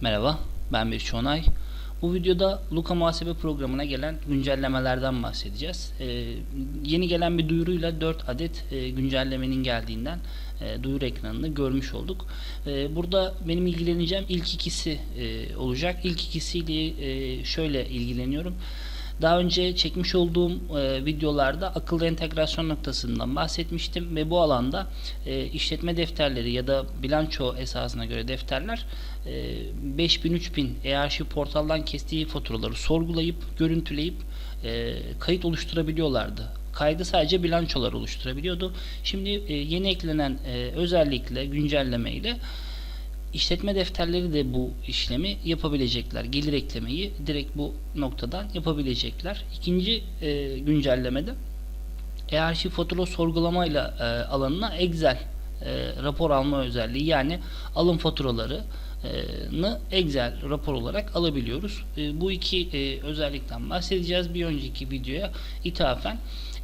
Merhaba, ben bir Çonay. Bu videoda Luka Muhasebe programına gelen güncellemelerden bahsedeceğiz. Ee, yeni gelen bir duyuruyla 4 adet e, güncellemenin geldiğinden e, duyuru ekranında görmüş olduk. E, burada benim ilgileneceğim ilk ikisi e, olacak. İlk ikisiyle e, şöyle ilgileniyorum. Daha önce çekmiş olduğum e, videolarda akıllı entegrasyon noktasından bahsetmiştim ve bu alanda e, işletme defterleri ya da bilanço esasına göre defterler e, 5000-3000 e-arşiv portaldan kestiği faturaları sorgulayıp, görüntüleyip e, kayıt oluşturabiliyorlardı. Kaydı sadece bilançolar oluşturabiliyordu. Şimdi e, yeni eklenen e, özellikle güncelleme ile İşletme defterleri de bu işlemi yapabilecekler. Gelir eklemeyi direkt bu noktadan yapabilecekler. İkinci e, güncellemede e-arşiv fatura sorgulamayla e, alanına Excel e, rapor alma özelliği yani alım faturalarını Excel rapor olarak alabiliyoruz. E, bu iki e, özellikten bahsedeceğiz. Bir önceki videoya ithafen.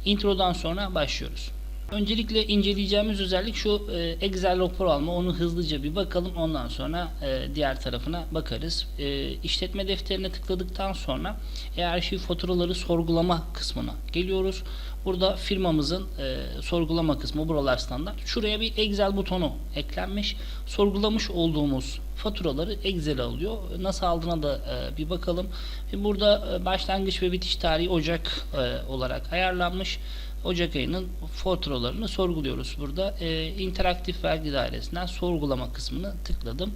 Introdan sonra başlıyoruz. Öncelikle inceleyeceğimiz özellik şu e, Excel rapor alma. Onu hızlıca bir bakalım. Ondan sonra e, diğer tarafına bakarız. E, işletme defterine tıkladıktan sonra e-arşiv faturaları sorgulama kısmına geliyoruz. Burada firmamızın e, sorgulama kısmı buralar standart. Şuraya bir Excel butonu eklenmiş. Sorgulamış olduğumuz faturaları Excel'e alıyor. Nasıl aldığına da e, bir bakalım. Burada e, başlangıç ve bitiş tarihi Ocak e, olarak ayarlanmış. Ocak ayının faturalarını sorguluyoruz. Burada e, interaktif vergi dairesinden sorgulama kısmını tıkladım.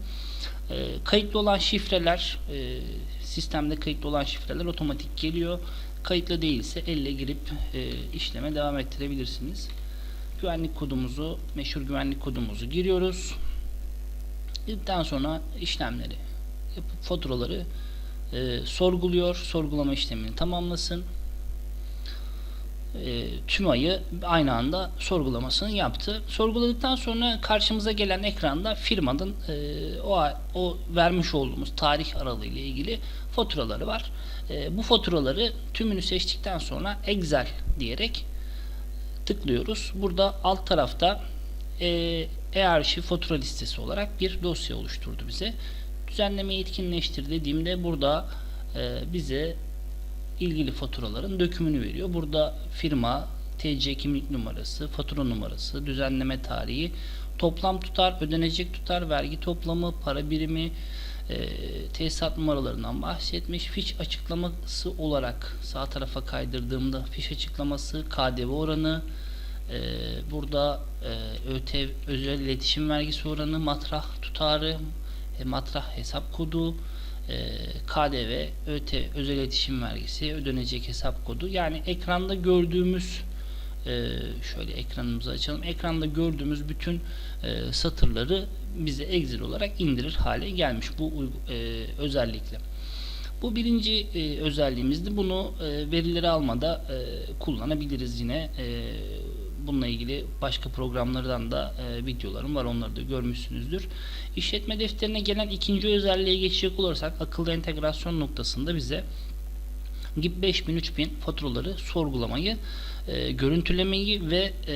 E, kayıtlı olan şifreler e, sistemde kayıtlı olan şifreler otomatik geliyor. Kayıtlı değilse elle girip e, işleme devam ettirebilirsiniz. Güvenlik kodumuzu, meşhur güvenlik kodumuzu giriyoruz. Girdikten sonra işlemleri yapıp faturaları e, sorguluyor. Sorgulama işlemini tamamlasın e, tüm ayı aynı anda sorgulamasını yaptı. Sorguladıktan sonra karşımıza gelen ekranda firmanın e, o o vermiş olduğumuz tarih aralığı ile ilgili faturaları var. E, bu faturaları tümünü seçtikten sonra Excel diyerek tıklıyoruz. Burada alt tarafta e, e-arşiv fatura listesi olarak bir dosya oluşturdu bize. Düzenlemeyi etkinleştir dediğimde burada e, bize ilgili faturaların dökümünü veriyor. Burada firma, TC kimlik numarası, fatura numarası, düzenleme tarihi, toplam tutar, ödenecek tutar, vergi toplamı, para birimi, e, tesisat numaralarından bahsetmiş. Fiş açıklaması olarak sağ tarafa kaydırdığımda fiş açıklaması, KDV oranı, e, burada e, ÖTV, özel iletişim vergisi oranı, matrah tutarı, e, matrah hesap kodu, KDV, ÖTV, özel iletişim vergisi, ödenecek hesap kodu. Yani ekranda gördüğümüz e, şöyle ekranımızı açalım. Ekranda gördüğümüz bütün e, satırları bize Excel olarak indirir hale gelmiş bu e, özellikle. Bu birinci e, özelliğimizdi. Bunu e, verileri almada e, kullanabiliriz yine. Bununla ilgili başka programlardan da e, videolarım var. Onları da görmüşsünüzdür. İşletme defterine gelen ikinci özelliğe geçecek olursak akıllı entegrasyon noktasında bize gibi 5000 3000 faturaları sorgulamayı, e, görüntülemeyi ve e,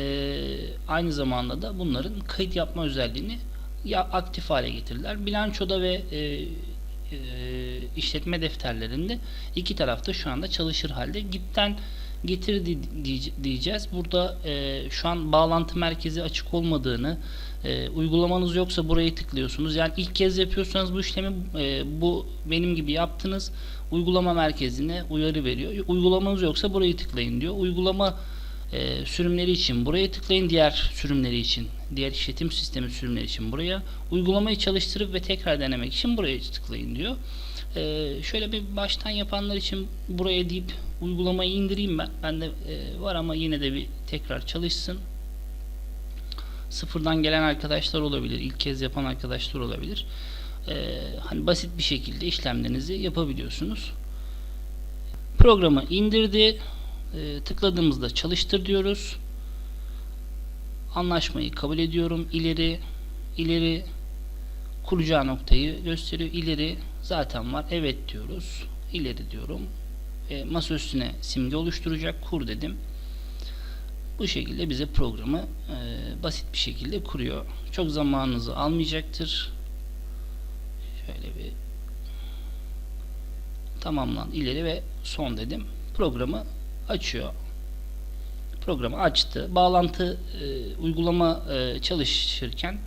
aynı zamanda da bunların kayıt yapma özelliğini ya aktif hale getirdiler. Bilançoda ve e, e, işletme defterlerinde iki tarafta şu anda çalışır halde. Gipten getir di- diye- diyeceğiz. Burada e, şu an bağlantı merkezi açık olmadığını, e, uygulamanız yoksa burayı tıklıyorsunuz. Yani ilk kez yapıyorsanız bu işlemi e, bu benim gibi yaptınız. Uygulama merkezine uyarı veriyor. Uygulamanız yoksa burayı tıklayın diyor. Uygulama e, sürümleri için buraya tıklayın. Diğer sürümleri için, diğer işletim sistemi sürümleri için buraya. Uygulamayı çalıştırıp ve tekrar denemek için buraya tıklayın diyor. E, şöyle bir baştan yapanlar için buraya deyip uygulamayı indireyim ben. Bende e, var ama yine de bir tekrar çalışsın. Sıfırdan gelen arkadaşlar olabilir. ilk kez yapan arkadaşlar olabilir. E, hani basit bir şekilde işlemlerinizi yapabiliyorsunuz. Programı indirdi. E, tıkladığımızda çalıştır diyoruz. Anlaşmayı kabul ediyorum. İleri ileri kuracağı noktayı gösteriyor. İleri zaten var. Evet diyoruz. İleri diyorum. E, masa üstüne simge oluşturacak. Kur dedim. Bu şekilde bize programı e, basit bir şekilde kuruyor. Çok zamanınızı almayacaktır. Şöyle bir tamamlan ileri ve son dedim. Programı açıyor. Programı açtı. Bağlantı e, uygulama e, çalışırken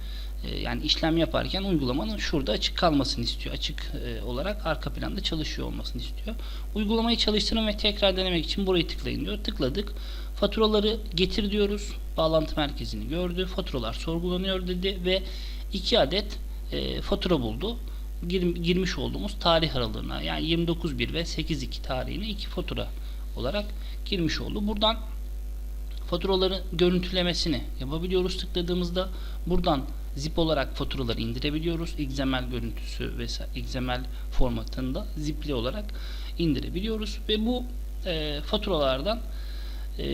yani işlem yaparken uygulamanın şurada açık kalmasını istiyor. Açık e, olarak arka planda çalışıyor olmasını istiyor. Uygulamayı çalıştırın ve tekrar denemek için burayı tıklayın diyor. Tıkladık. Faturaları getir diyoruz. Bağlantı merkezini gördü. Faturalar sorgulanıyor dedi ve iki adet e, fatura buldu. Gir- girmiş olduğumuz tarih aralığına yani 29.1 ve 8.2 tarihine iki fatura olarak girmiş oldu. Buradan faturaları görüntülemesini yapabiliyoruz tıkladığımızda. Buradan zip olarak faturaları indirebiliyoruz. XML görüntüsü ve XML formatında zipli olarak indirebiliyoruz ve bu e, faturalardan e,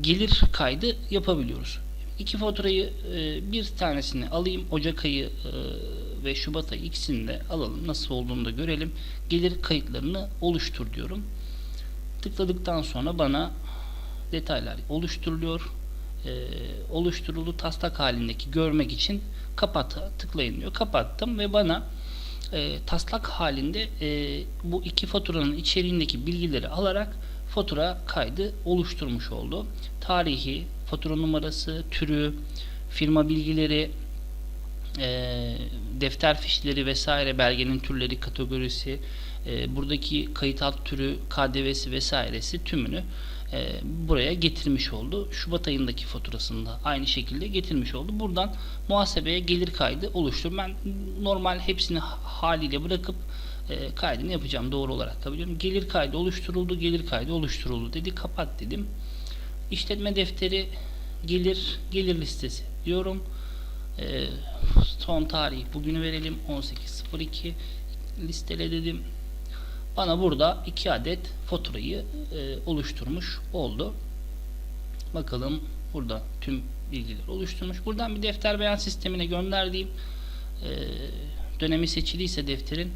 gelir kaydı yapabiliyoruz. İki faturayı e, bir tanesini alayım. Ocak ayı e, ve Şubat ayı ikisini de alalım. Nasıl olduğunu da görelim. Gelir kayıtlarını oluştur diyorum. Tıkladıktan sonra bana detaylar oluşturuluyor. E, oluşturulu taslak halindeki görmek için kapata tıklayın diyor. Kapattım ve bana e, taslak halinde e, bu iki faturanın içeriğindeki bilgileri alarak fatura kaydı oluşturmuş oldu. Tarihi, fatura numarası, türü, firma bilgileri, e, defter fişleri vesaire, belgenin türleri, kategorisi, e, buradaki kayıt alt türü, KDV'si vesairesi tümünü e, buraya getirmiş oldu. Şubat ayındaki faturasında aynı şekilde getirmiş oldu. Buradan muhasebeye gelir kaydı oluştur. Ben normal hepsini haliyle bırakıp e, kaydını yapacağım doğru olarak tabii diyorum. Gelir kaydı oluşturuldu, gelir kaydı oluşturuldu dedi. Kapat dedim. İşletme defteri gelir gelir listesi diyorum. E, son tarih bugünü verelim 18.02 listele dedim. Bana burada iki adet faturayı e, oluşturmuş oldu. Bakalım burada tüm bilgiler oluşturmuş. Buradan bir defter beyan sistemine gönderdiğim e, dönemi seçiliyse defterin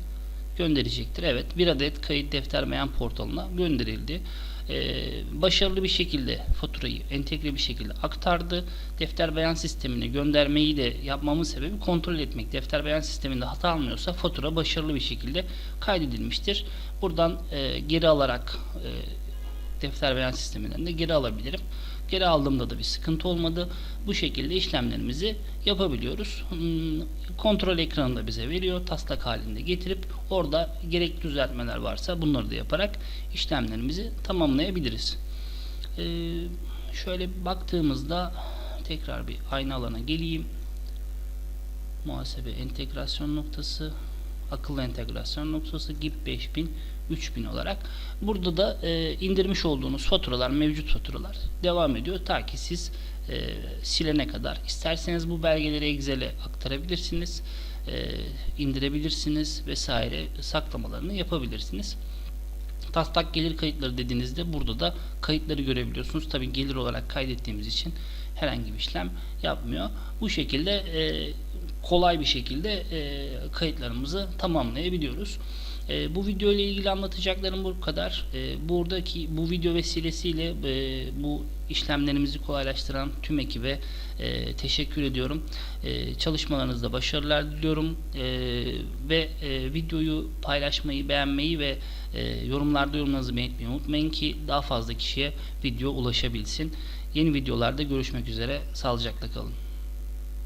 gönderecektir. Evet bir adet kayıt defter beyan portalına gönderildi. Ee, başarılı bir şekilde faturayı entegre bir şekilde aktardı. Defter beyan sistemine göndermeyi de yapmamın sebebi kontrol etmek. Defter beyan sisteminde hata almıyorsa fatura başarılı bir şekilde kaydedilmiştir. Buradan e, geri alarak e, defter beyan sisteminden de geri alabilirim. Geri aldığımda da bir sıkıntı olmadı. Bu şekilde işlemlerimizi yapabiliyoruz. Hmm, Kontrol ekranını da bize veriyor. Taslak halinde getirip orada gerekli düzeltmeler varsa bunları da yaparak işlemlerimizi tamamlayabiliriz. Ee, şöyle baktığımızda tekrar bir aynı alana geleyim. Muhasebe entegrasyon noktası akıllı entegrasyon noktası GIP 5000 3000 olarak. Burada da e, indirmiş olduğunuz faturalar mevcut faturalar devam ediyor. Ta ki siz e, silene kadar. İsterseniz bu belgeleri Excel'e aktarabilirsiniz e, indirebilirsiniz vesaire saklamalarını yapabilirsiniz. Taslak gelir kayıtları dediğinizde burada da kayıtları görebiliyorsunuz. Tabi gelir olarak kaydettiğimiz için herhangi bir işlem yapmıyor. Bu şekilde e, kolay bir şekilde e, kayıtlarımızı tamamlayabiliyoruz. E, bu video ile ilgili anlatacaklarım bu kadar. E, buradaki bu video vesilesiyle e, bu işlemlerimizi kolaylaştıran tüm ekibe e, teşekkür ediyorum. E, çalışmalarınızda başarılar diliyorum e, ve e, videoyu paylaşmayı, beğenmeyi ve e, yorumlarda yorumlarınızı belirtmeyi unutmayın ki daha fazla kişiye video ulaşabilsin. Yeni videolarda görüşmek üzere. Sağlıcakla kalın.